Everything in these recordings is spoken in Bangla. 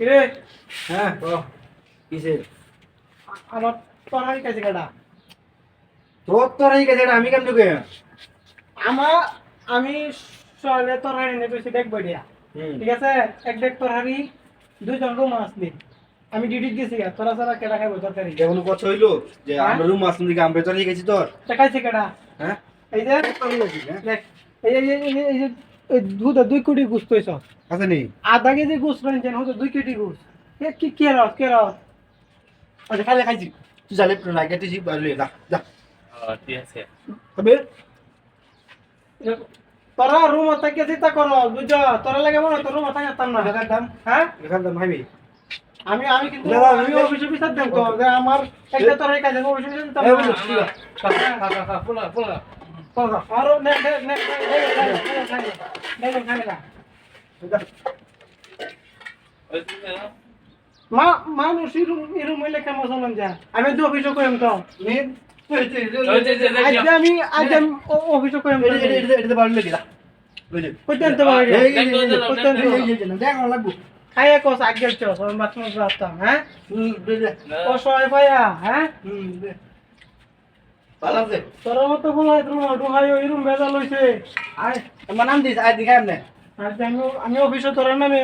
কিরে? হ্যাঁ ও কিসে আমার তরকারি কাছে কাটা তোর তোর এই গেছে আমি কেমন ঢুকে আমার আমি সকালে তরকারি নিয়ে গেছি দেখ বড়িয়া ঠিক আছে? এক দেখ তরকারি দুইজন রুম আসলি। আমি ডিউটি গেছি তোরা সারা কেডা খাইবো তরকারি? যেমন কথা হইল যে হ্যাঁ? আমরা রুম আসলাম দিকে আমরা চলে গেছি তোর। দেখাইছে কেডা? হ্যাঁ? এই যে হ্যাঁ? দেখ এই যে এই যে- এই দুধ দুই কোটি গুছ তৈছ আছে নি আধা কেজি গুছ রয়েছেন হতো দুই কোটি গুছ এ কি কে রস কে রস আচ্ছা খাইলে খাইছি তুই জালে লাগে তুই যা যা ঠিক আছে তবে তোরা রুম থেকে চিন্তা করো বুঝছ তোরা লাগে মনে হয় তোর রুম থাকে তার না টাকার দাম হ্যাঁ টাকার দাম ভাবি আমি আমি কিন্তু আমি অফিসে বিচার দেব তো আমার একটা তোর এই কাজে অফিসে বিচার দিতাম না। খা, খা, খা, ফুলা। খা, খা। আরও নে নে মা মানুষ এরম এরম হইলে কেমন চলন যা আমি তো অভিযোগ করিম তো। আজ আমি আজ আমি অভিযোগ করিম এটা বাড়ি লেগে অত্যন্ত বাড়ি অত্যন্ত দেখো লাগবো খাইয়া কস আগে চস মাছ রাস্তা হ্যাঁ? অসহায় ভাইয়া হ্যাঁ? তোর মতো বলা রুম ঢুকাই এরুম বেজা লইছে আয় আমার নাম দিস আজ দিখাই আমনে আমি আমি অফিসে তোর নামে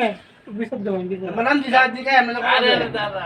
বিচার দেবো বিচার আমার নাম দিস আজ দিখাই আমনে আরে আরে দাদা।